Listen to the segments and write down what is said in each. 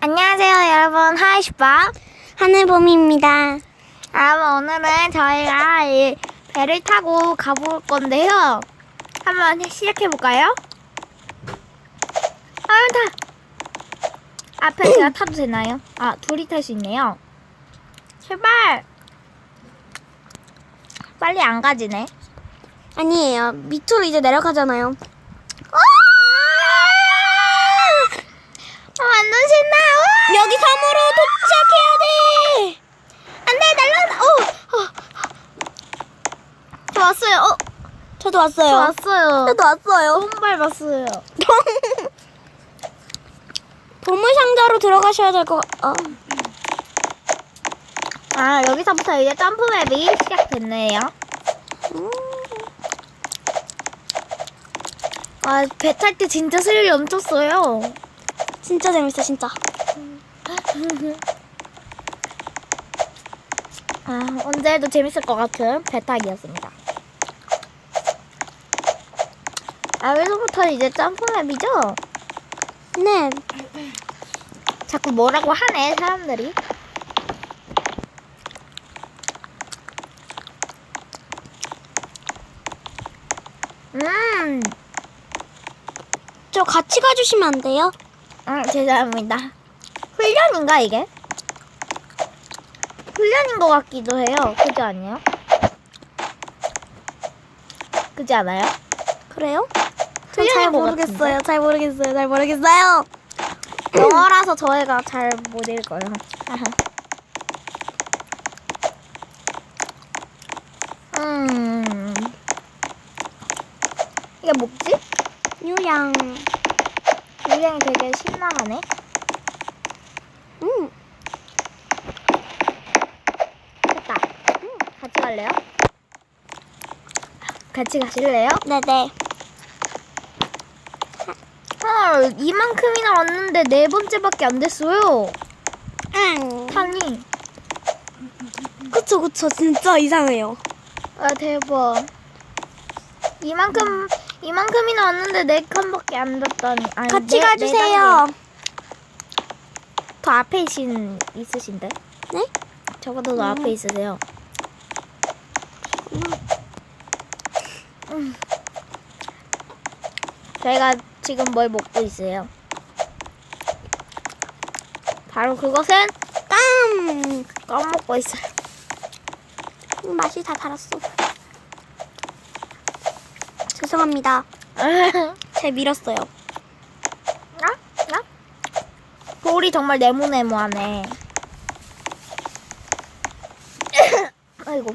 안녕하세요, 여러분. 하이슈바. 하늘봄입니다. 여러분, 오늘은 저희가 이 배를 타고 가볼 건데요. 한번 시작해볼까요? 아유, 타! 앞에 제가 타도 되나요? 아, 둘이 탈 수 있네요. 제발! 빨리 안 가지네. 아니에요. 밑으로 이제 내려가잖아요. 아, 완전 신나! 우와! 여기 섬으로 도착해야 돼. 안 돼, 날라온다! 어! 어. 저 왔어요. 어, 저도 왔어요. 저 왔어요. 저도 왔어요. 너무 밟았어요. 보물 상자로 들어가셔야 될 것 같... 어. 아, 여기서부터 이제 점프 맵이 시작됐네요. 아, 배 탈 때 진짜 스릴이 넘쳤어요. 진짜 재밌어, 진짜. 아, 언제 해도 재밌을 것 같은 배 타기였습니다. 아, 여기서부터 이제 점프맵이죠? 네. 자꾸 뭐라고 하네, 사람들이. 음, 저 같이 가주시면 안 돼요? 아, 죄송합니다. 훈련인가, 이게? 훈련인 것 같기도 해요. 그지 아니에요? 그지 않아요? 그래요? 잘것 모르겠어요. 잘 모르겠어요. 잘 모르겠어요. 영어라서 저희가 잘 못 읽어요. 음. 이게 뭐지? 유양. 유행이 되게 신나하네. 음. 됐다. 음, 같이 갈래요? 같이 가실래요? 네네. 헐, 이만큼이나 왔는데 네 번째밖에 안 됐어요. 응. 탄이. 그쵸, 그쵸. 진짜 이상해요. 아, 대박. 이만큼, 이만큼이나 왔는데 네 칸밖에 안 됐다니. 아니, 같이 네- 가주세요. 네 단계. 더 앞에 있신, 있으신데? 네? 저보다 더 음. 앞에 있으세요. 음. 저희가 지금 뭘 먹고 있어요? 바로 그것은 땀. 껌 먹고 있어요. 맛이 다 달았어. 죄송합니다. 제 밀었어요. 나? 나? 볼이 정말 네모네모하네. 아이고.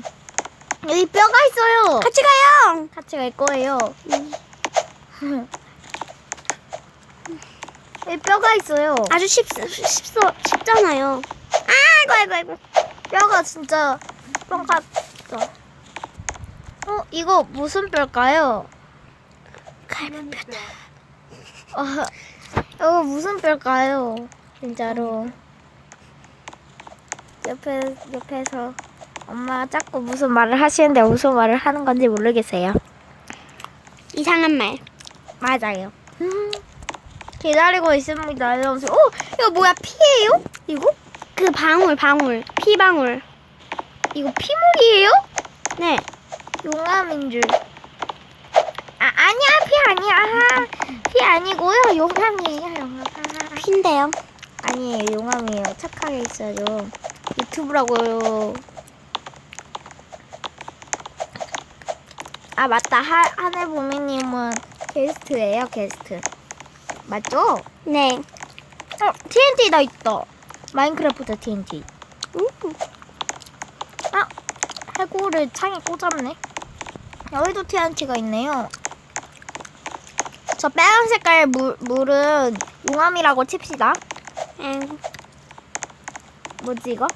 여기 뼈가 있어요. 같이 가요. 같이 갈 거예요. 음. 여기 뼈가 있어요. 아주 쉽, 쉽, 쉽잖아요. 아이고, 아이고, 아이고. 뼈가 진짜 뼈 같다. 어, 이거 무슨 뼈일까요? 갈비뼈다. 어, 이거 무슨 뼈일까요? 진짜로. 옆에, 옆에서 엄마가 자꾸 무슨 말을 하시는데 무슨 말을 하는 건지 모르겠어요. 이상한 말. 맞아요. 기다리고 있습니다. 이러면서, 어, 이거 뭐야, 피예요? 이거? 그 방울, 방울. 피방울. 이거 피물이에요? 네. 용암인 줄. 아, 아니야, 피 아니야. 피 아니고요. 용암이에요, 용암. 피인데요. 아니에요, 용암이에요. 착하게 있어요. 유튜브라고요. 아, 맞다. 하, 하늘 보미님은 게스트예요, 게스트. 맞죠? 네. 어, TNT다 있다. 마인크래프트 TNT. 음. 아, 해골을 창에 꽂았네. 여기도 TNT가 있네요. 저 빨간 색깔 물, 물은 용암이라고 칩시다. 음. 뭐지 이거?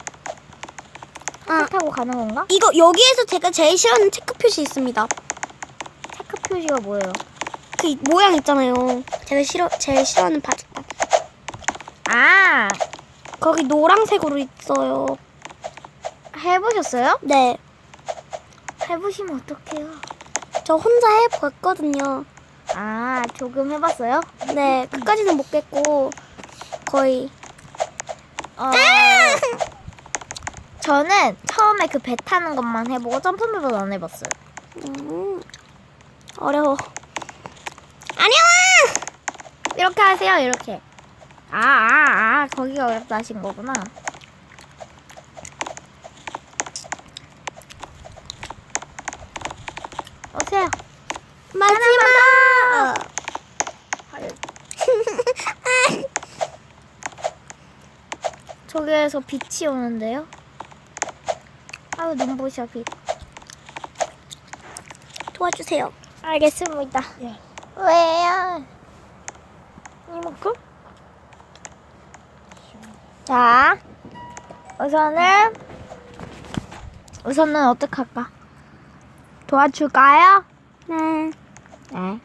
아, 차 타고 가는 건가? 이거 여기에서 제가 제일 싫어하는 체크 표시 있습니다. 체크 표시가 뭐예요? 그 모양 있잖아요. 제가 싫어 제일 싫어하는 바둑밥. 아, 거기 노란색으로 있어요. 해보셨어요? 네. 해보시면 어떡해요? 저 혼자 해봤거든요. 아, 조금 해봤어요? 네, 끝까지는 못 깼고 거의 어, 저는 처음에 그 배 타는 것만 해보고 점프맵은 안 해봤어요. 음, 어려워. 안녕! 이렇게 하세요, 이렇게. 아, 아, 아, 거기가 어렵다 하신 거구나. 오세요. 마지막! 저기에서 빛이 오는데요. 아유, 눈부셔, 빛. 도와주세요. 알겠습니다. 왜요? 이만큼? 자, 우선은 우선은 어떻게 할까? 도와줄까요? 네. 네.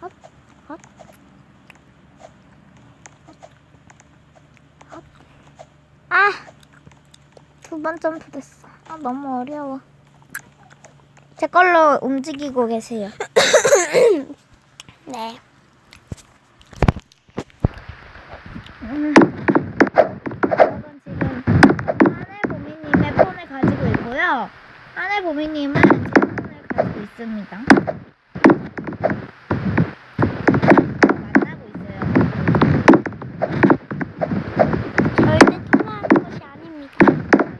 헛, 헛. 헛. 아, 두 번 점프 됐어. 아, 너무 어려워. 제 걸로 움직이고 계세요. 네. 음. 여러분 지금 하늘 보미님의 폰을 가지고 있고요. 하늘 보미님은 제 폰을 가지고 있습니다. 만나고 있어요. 절대 통화하는 것이 아닙니다.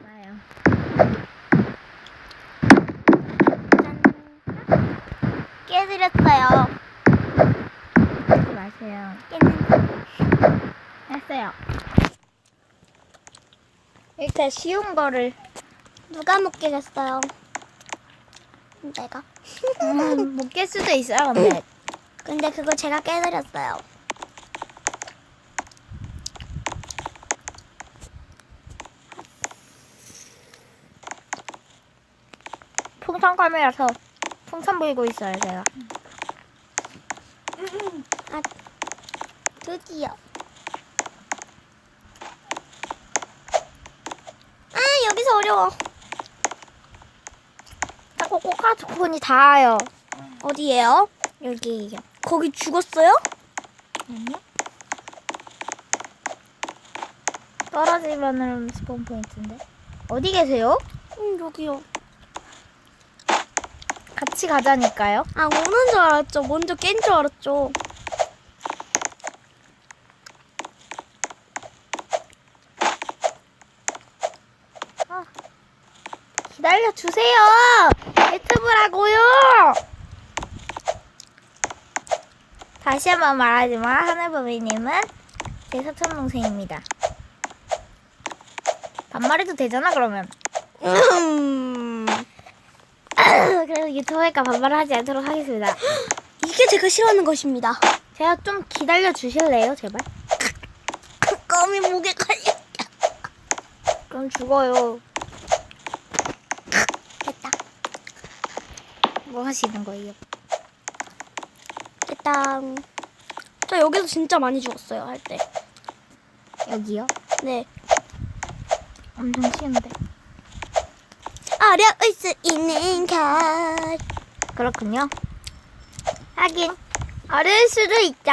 맞아요. 짠. 깨드렸어요. 하지 마세요. 깨는 했어요. 일단 쉬운 거를 누가 못 깨겠어요? 내가. 음, 못깰 수도 있어요. 근데 근데 그거 제가 깨드렸어요. 풍선 카메라서 풍선 불고 있어요. 제가. 아, 드디어. 아, 여기서 어려워. 자꾸 꼬카콘이 닿아요. 어디에요? 여기요. 거기 죽었어요? 아니요. 떨어지면은 스폰 포인트인데. 어디 계세요? 음, 여기요. 같이 가자니까요. 아, 오는 줄 알았죠. 먼저 깬 줄 알았죠. 아, 기다려 주세요. 유튜브라고요. 다시 한 번 말하지만 하늘보미님은 제 사촌 동생입니다. 반말해도 되잖아 그러면. 음, 그래서 유튜브니까 반말을 하지 않도록 하겠습니다. 이게 제가 싫어하는 것입니다. 제가 좀 기다려 주실래요, 제발? 껌이 목에 걸려. 그럼 죽어요. 됐다. 뭐 하시는 거예요? 일단 저 여기서 진짜 많이 죽었어요 할 때. 여기요? 네. 엄청 쉬운데. 어려울 수 있는 것. 그렇군요. 하긴 어려울 수도 있죠.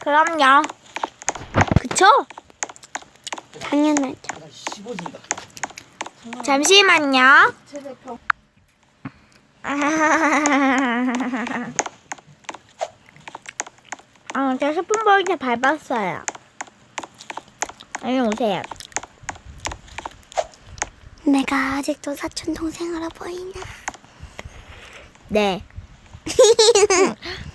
그럼요. 그쵸? 당연하죠. 잠시만요. 아, 저 스푼 포인트 밟았어요. 여기 오세요. 내가 아직도 사촌 동생으로 보이나? 네.